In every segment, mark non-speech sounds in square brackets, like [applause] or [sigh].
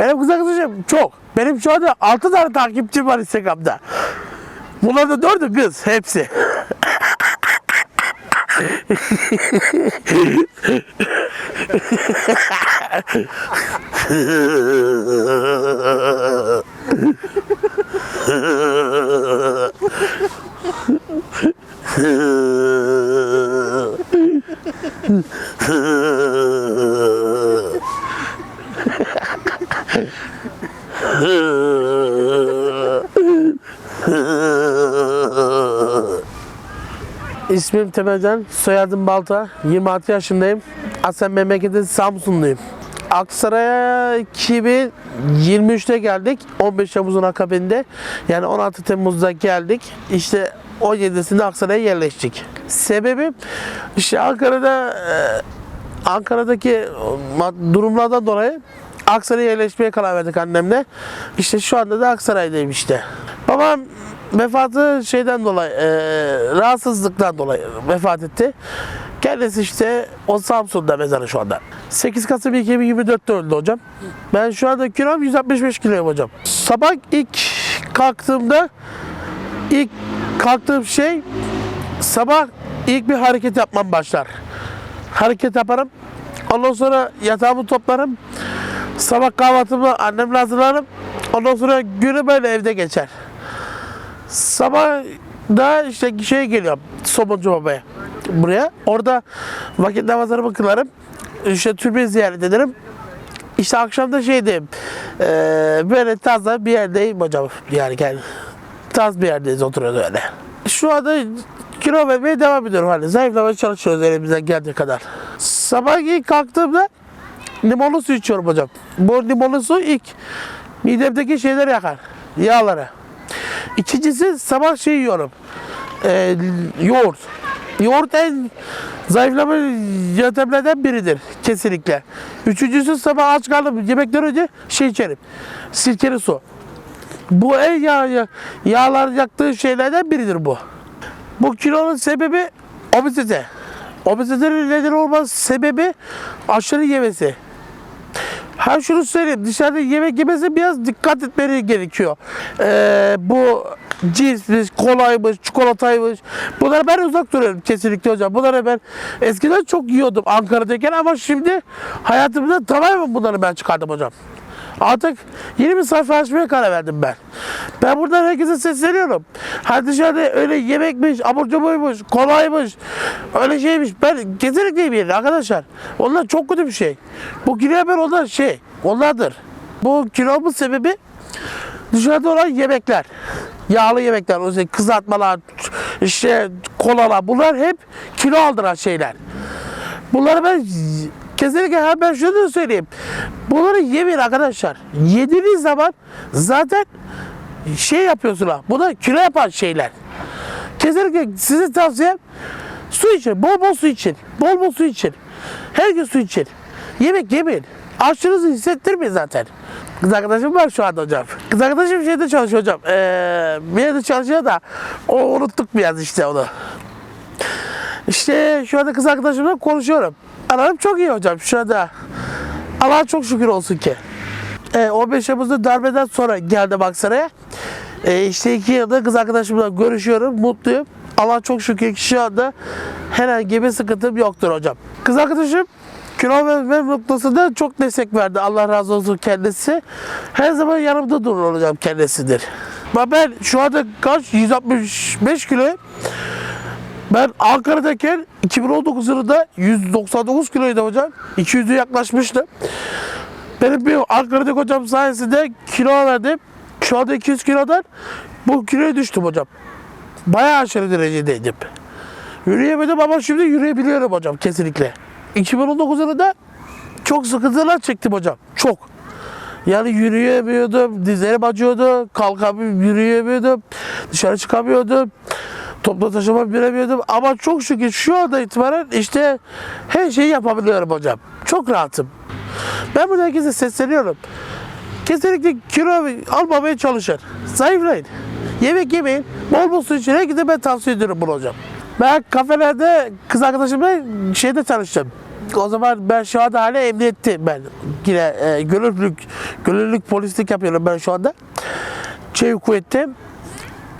Benim kız arkadaşım çok. Benim şu anda 6 tane takipçim var Instagram'da. Bunlar da dördü kız hepsi. [laughs] İsmim Temelcan, soyadım Balta, 26 yaşındayım. Aslen memleketim Samsunluyum. Aksaray'a 2023'te geldik. 15 Temmuz'un akabinde. Yani 16 Temmuz'da geldik. İşte 17'sinde Aksaray'a yerleştik. Sebebim işte Ankara'da e, Ankara'daki durumlardan dolayı Aksaray'a yerleşmeye karar verdik annemle. İşte şu anda da Aksaray'dayım işte. Babam vefatı şeyden dolayı, e, rahatsızlıktan dolayı vefat etti. Kendisi işte o Samsun'da mezarı şu anda. 8 Kasım 2024'te öldü hocam. Ben şu anda kilom 165 kiloyum hocam. Sabah ilk kalktığımda ilk kalktığım şey sabah ilk bir hareket yapmam başlar. Hareket yaparım. Ondan sonra yatağımı toplarım. Sabah kahvaltımı annemle hazırlarım. Ondan sonra günü böyle evde geçer. Sabah da işte şeye geliyorum. Somuncu babaya. Buraya. Orada vakit namazlarımı kılarım. İşte türbeyi ziyaret ederim. İşte akşam da şeydeyim. eee, böyle tazda bir yerdeyim hocam. Yani kendi taz bir yerdeyiz oturuyoruz öyle. Şu anda kilo vermeye devam ediyorum hani. Zayıflamaya çalışıyoruz elimizden geldiği kadar. Sabah ilk kalktığımda limonlu su içiyorum hocam. Bu limonlu su ilk midemdeki şeyleri yakar. Yağları. İkincisi sabah şey yiyorum. Ee, yoğurt. Yoğurt en zayıflama yöntemlerden biridir kesinlikle. Üçüncüsü sabah aç karnım yemekten önce şey içerim. Sirkeli su. Bu en yağ, yağ- yağlar yaktığı şeylerden biridir bu. Bu kilonun sebebi obezite. Obezitenin neden olması sebebi aşırı yemesi. Ha şunu söyleyeyim, dışarıda yemek yemesi biraz dikkat etmeni gerekiyor. Ee, bu cipsmiş, kolaymış, çikolataymış. Bunlara ben uzak duruyorum kesinlikle hocam. Bunları ben eskiden çok yiyordum Ankara'dayken ama şimdi hayatımda tamamen bunları ben çıkardım hocam. Artık yeni bir sayfa açmaya karar verdim ben. Ben buradan herkese sesleniyorum. Hani dışarıda öyle yemekmiş, abur cuburmuş, kolaymış, öyle şeymiş. Ben kesinlikle yemeyin arkadaşlar. Onlar çok kötü bir şey. Bu kilo ben onlar şey, onlardır. Bu kilomun sebebi dışarıda olan yemekler. Yağlı yemekler, şey, kızartmalar, işte kolalar bunlar hep kilo aldıran şeyler. Bunları ben kesinlikle ha ben şunu da söyleyeyim. Bunları yemeyin arkadaşlar. Yediğiniz zaman zaten şey yapıyorsunuz. Bu da kilo yapan şeyler. Kesinlikle size tavsiyem su için. Bol bol su için. Bol bol su için. Her gün su için. Yemek yemeyin. Açlığınızı hissettirmeyin zaten. Kız arkadaşım var şu anda hocam. Kız arkadaşım şeyde çalışıyor hocam. Ee, bir yerde çalışıyor da o unuttuk biraz işte onu. İşte şu anda kız arkadaşımla konuşuyorum. Aram çok iyi hocam şu anda. Allah'a çok şükür olsun ki. E, 15 Temmuz'da darbeden sonra geldim Aksaray'a. E, işte iki yılda kız arkadaşımla görüşüyorum, mutluyum. Allah çok şükür ki şu anda herhangi bir sıkıntım yoktur hocam. Kız arkadaşım kilo verme noktasında çok destek verdi. Allah razı olsun kendisi. Her zaman yanımda durur hocam kendisidir. Ben, şu anda kaç? 165 kilo. Ben Ankara'dayken 2019 yılında 199 kiloydum hocam. 200'e yaklaşmıştım. Benim bir Ankara'daki hocam sayesinde kilo verdim. Şu anda 200 kilodan bu kiloya düştüm hocam. Bayağı aşırı derecedeydim. Yürüyemedim ama şimdi yürüyebiliyorum hocam kesinlikle. 2019 yılında çok sıkıntılar çektim hocam. Çok. Yani yürüyemiyordum, dizlerim acıyordu, kalkamıyordum, yürüyemiyordum, dışarı çıkamıyordum. Topla taşıma binemiyordum ama çok şükür şu anda itibaren işte her şeyi yapabiliyorum hocam. Çok rahatım. Ben burada herkese sesleniyorum. Kesinlikle kilo almamaya çalışın. Zayıflayın. Yemek yemeyin. Bol bol su için herkese ben tavsiye ediyorum bunu hocam. Ben kafelerde kız arkadaşımla şeyde çalıştım. O zaman ben şu anda hala emniyette ben. Yine e, gönüllülük, gönüllülük polislik yapıyorum ben şu anda. Çevik kuvvette.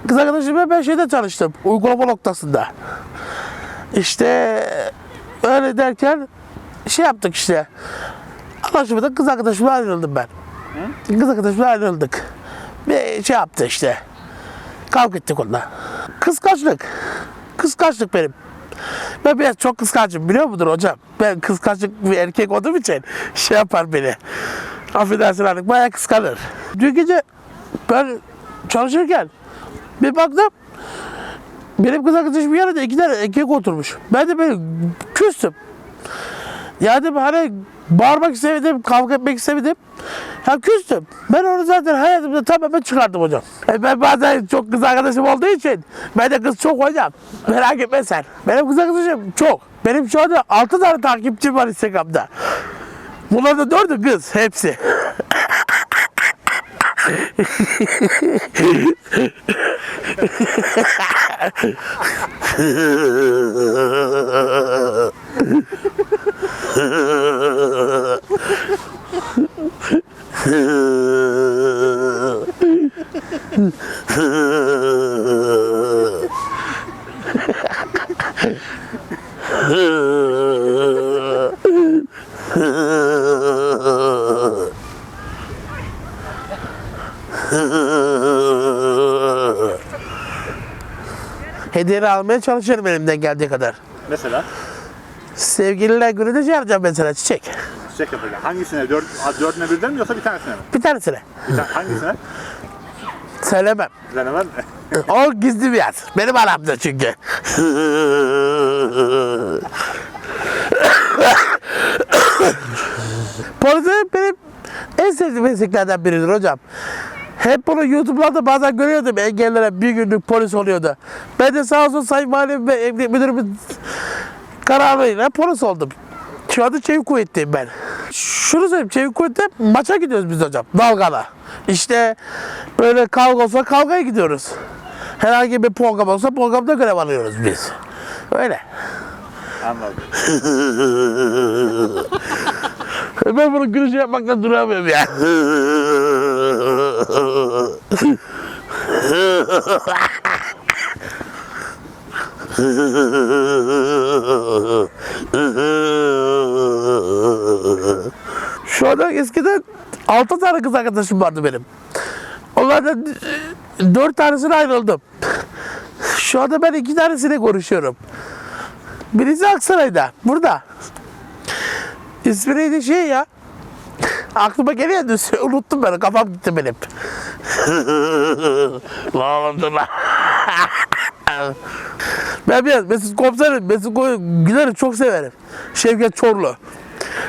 Kız arkadaşımla ben şeyde çalıştım. Uygulama noktasında. İşte öyle derken şey yaptık işte. Anlaşılmadı kız arkadaşımla ayrıldım ben. Kız arkadaşımla ayrıldık. Bir şey yaptı işte. Kavga ettik onunla. Kıskançlık. Kıskançlık benim. Ben biraz çok kıskançım biliyor mudur hocam? Ben kıskançlık bir erkek olduğum için şey yapar beni. Affedersin artık bayağı kıskanır. Dün gece ben çalışırken bir baktım benim kız arkadaşım yanında iki tane erkek oturmuş. Ben de böyle küstüm. Yani hani bağırmak istemedim, kavga etmek istemedim. Ya küstüm. Ben onu zaten hayatımda tamamen çıkardım hocam. E ben bazen çok kız arkadaşım olduğu için ben de kız çok hocam. Merak etme sen. Benim kız arkadaşım çok. Benim şu anda 6 tane takipçim var Instagram'da. Bunlar da 4'ü kız hepsi. [laughs] Hediye almaya çalışıyorum elimden geldiği kadar. Mesela Sevgililer günü de şey yapacağım mesela çiçek. çiçek yapacak. Hangisine? Dört, dördüne birden mi yoksa bir tanesine mi? Bir tanesine. Bir tane, hangisine? Söylemem. Denemem mi? O gizli bir yer. Benim aramda çünkü. Polis benim en sevdiğim mesleklerden biridir hocam. Hep bunu YouTube'larda bazen görüyordum engellere bir günlük polis oluyordu. Ben de sağ olsun Sayın Valim ve Emniyet Müdürümün kararıyla polis oldum. Şu anda çevik kuvvetteyim ben. Şunu söyleyeyim çevik kuvvette maça gidiyoruz biz hocam dalgada. İşte böyle kavga olsa kavgaya gidiyoruz. Herhangi bir program olsa programda görev alıyoruz biz. Öyle. Anladım. [laughs] Ben bunu gülüş yapmaktan duramıyorum ya. [laughs] [laughs] Şu anda eskiden altı tane kız arkadaşım vardı benim. Onlardan e, dört tanesine ayrıldım. Şu anda ben iki tanesiyle konuşuyorum. Birisi Aksaray'da, burada. İsmi neydi şey ya? Aklıma geliyor da [laughs] unuttum ben. Kafam gitti benim. [laughs] Lan lan. Ben biraz Mesut Komiserim, Mesut Güler'i çok severim. Şevket Çorlu.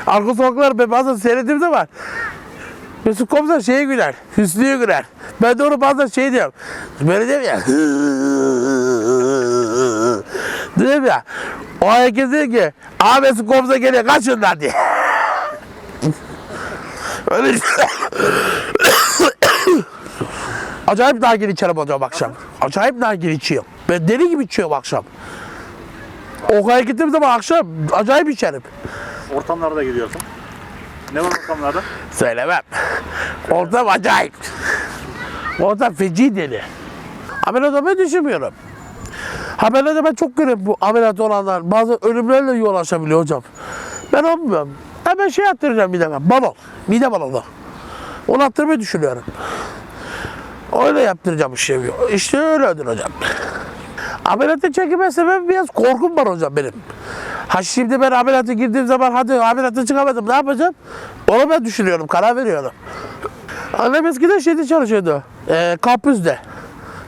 Arka sokaklar ben bazen seyrettiğimde var. Mesut Komiser şeye güler, Hüsnü'ye güler. Ben de onu bazen şey diyorum. Böyle diyorum ya. [laughs] diyorum ya. O herkes diyor ki, Aa Mesut Komiser geliyor kaçın lan diye. [laughs] Öyle [laughs] Acayip nargile içerim hocam akşam. Acayip nargile içiyorum. Ben deli gibi içiyorum akşam. Okula gittiğim zaman akşam acayip içerim. Ortamlara da gidiyorsun. Ne var ortamlarda? Söylemem. Ortam acayip. Ortam feci deli. Ameliyat olmayı düşünmüyorum. Ameliyata ben çok görüyorum bu ameliyat olanlar. Bazı ölümlerle yol açabiliyor hocam. Ben olmuyorum. Hemen şey attıracağım mideme. Balon. Mide balonu. Onu attırmayı düşünüyorum. Öyle yaptıracağım işte. İşte öyledir hocam. Ameliyata çekilme sebebi biraz korkum var hocam benim. Ha şimdi ben ameliyata girdiğim zaman hadi ameliyata çıkamadım ne yapacağım? Onu ben düşünüyorum, karar veriyorum. Annem eskiden şeyde çalışıyordu. E, kampüste.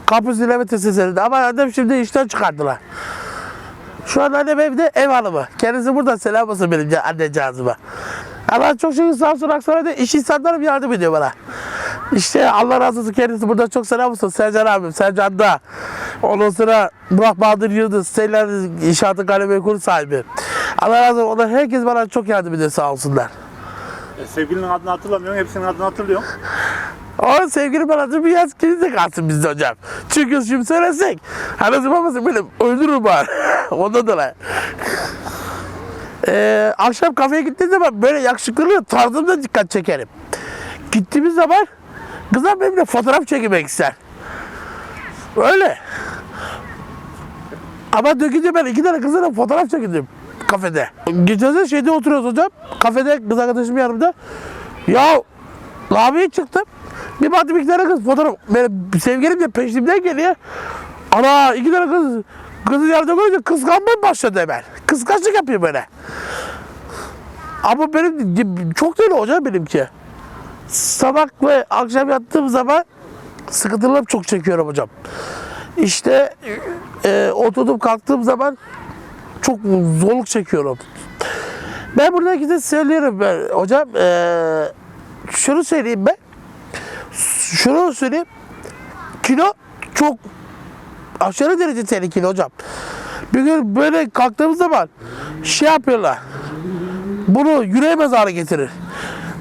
Kampüs dinleme tesislerinde ama annem şimdi işten çıkardılar. Şu an annem evde ev hanımı. Kendisi burada selam olsun benim ca- annecağızıma. Allah çok şükür Samsun Aksaray'da iş insanlarım yardım ediyor bana. İşte Allah razı olsun kendisi burada çok selam olsun. Sercan abim, Sercan da. Ondan sonra Burak Bahadır Yıldız, Seyler İnşaatı Gayrimenkul sahibi. Allah razı olsun. Onlar herkes bana çok yardım ediyor sağ olsunlar. E, sevgilinin adını hatırlamıyorum. Hepsinin adını hatırlıyorum. Ama sevgili bana biraz kilise kalsın bizde hocam. Çünkü şimdi söylesek. Anası babası benim öldürür bari. [laughs] Ondan dolayı. Ee, akşam kafeye gittiğim zaman böyle yakışıklılığı tarzımda dikkat çekerim. Gittiğimiz zaman kızlar benimle fotoğraf çekmek ister. Öyle. Ama dökünce ben iki tane kızla fotoğraf çekildim kafede. Geçen sene şeyde oturuyoruz hocam. Kafede kız arkadaşım yanımda. Ya lavaboya çıktım. Bir baktım iki tane kız fotoğraf. Benim sevgilim de peşimden geliyor. Ana iki tane kız kızı yerde görünce kıskanmaya başladı hemen. Kıskançlık yapıyor böyle. Ama benim çok değil hocam benimki. Sabah ve akşam yattığım zaman sıkıntılarımı çok çekiyorum hocam. İşte e, oturdum kalktığım zaman çok zorluk çekiyorum. Ben burada size söylüyorum ben hocam e, şunu söyleyeyim ben. Şunu söyleyeyim. Kilo çok aşırı derece tehlikeli hocam. Bir gün böyle kalktığımız zaman şey yapıyorlar. Bunu yüreğe hale getirir.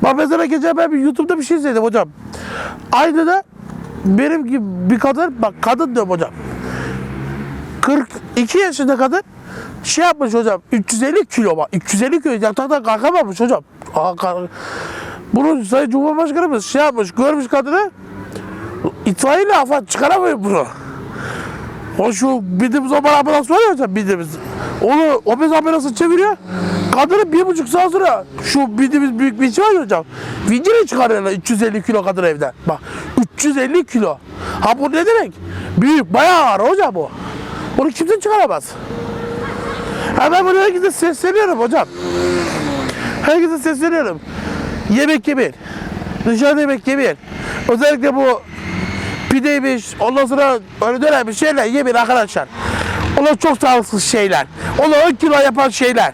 Bak mesela geçen ben bir YouTube'da bir şey izledim hocam. Aynı da benim gibi bir kadın, bak kadın diyorum hocam. 42 yaşında kadın şey yapmış hocam 350 kilo bak 350 kilo yataktan kalkamamış hocam. Aa, kalk- Bunu Sayın Cumhurbaşkanımız şey yapmış görmüş kadını itfaiyeyle afat çıkaramıyor bunu. O şu bildiğimiz o ambulans var ya hocam bildiğimiz. Onu obez ambulansı çeviriyor. Kadını bir buçuk saat sonra şu bildiğimiz büyük vinç var ya hocam. Vinciyle çıkarıyorlar 350 kilo kadın evden. Bak 350 kilo. Ha bu ne demek? Büyük bayağı ağır hocam bu. Bunu kimse çıkaramaz. Ha ben bunu herkese sesleniyorum hocam. Herkese sesleniyorum. Yemek yemeyin. Dışarıda yemek yemeyin. Özellikle bu pideymiş, ondan sonra öyle dönem bir şeyler yemeyin arkadaşlar. Onlar çok sağlıksız şeyler. Onlar 10 kilo yapan şeyler.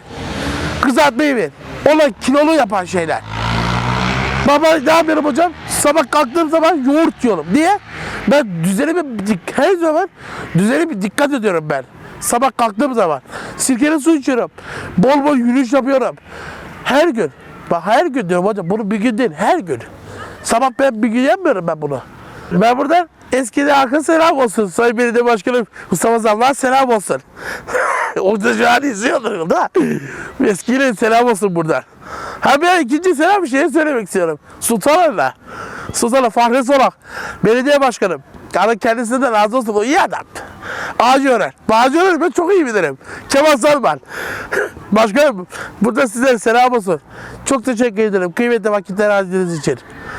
Kızartma yemeyin. Onlar kilolu yapan şeyler. Baba ne yapıyorum hocam? Sabah kalktığım zaman yoğurt yiyorum. Niye? Ben düzenime her zaman düzenime dikkat ediyorum ben. Sabah kalktığım zaman sirkeli su içiyorum. Bol bol yürüyüş yapıyorum. Her gün. Bak her gün diyorum hocam. Bunu bir gün değil. Her gün. Sabah ben bir gün yapmıyorum ben bunu. Ben buradan eskide halka selam olsun. Sayın Belediye Başkanım Mustafa Zamlar selam olsun. [laughs] o da şu an izliyordur da. Eskiyle selam olsun buradan. Ha ben ikinci selam bir şey söylemek istiyorum. Sultanlarla. Sultan'a Fahri Solak. Belediye Başkanım. Yani kendisine de razı olsun. O iyi adam. Ağacı öğren. Bağcı öğren ben çok iyi bilirim. Kemal Salman. [laughs] Başkanım burada size selam olsun. Çok teşekkür ederim. Kıymetli vakitler harcadığınız için.